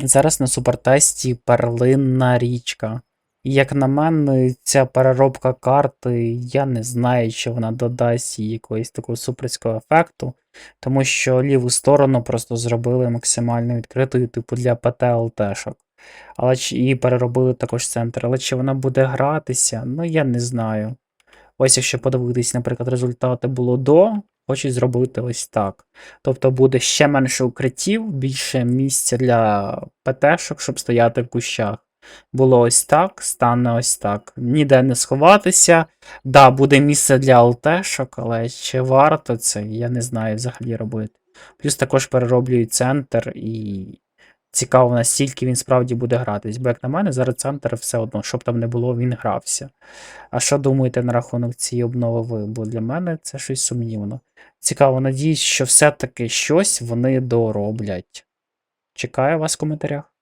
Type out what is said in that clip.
Зараз на супертесті перлинна річка. І як на мене, ця переробка карти, я не знаю, чи вона додасть їй якогось такого суперського ефекту, тому що ліву сторону просто зробили максимально відкритою, типу для ПТ-ЛТшок. Але і переробили також центр. Але чи вона буде гратися, ну я не знаю. Ось якщо подивитись, наприклад, результати було до, хочуть зробити ось так. Тобто буде ще менше укриттів, більше місця для ПТшок, щоб стояти в кущах. Було ось так, стане ось так. Ніде не сховатися. Да, буде місце для ЛТшок, але чи варто це, я не знаю взагалі робити. Плюс також перероблюють центр і цікаво, настільки він справді буде гратись. Бо, як на мене, зараз центр все одно, щоб там не було, він грався. А що думаєте на рахунок цієї обнови? Бо для мене це щось сумнівно. Цікаво, надіюсь, що все-таки щось вони дороблять. Чекаю вас в коментарях.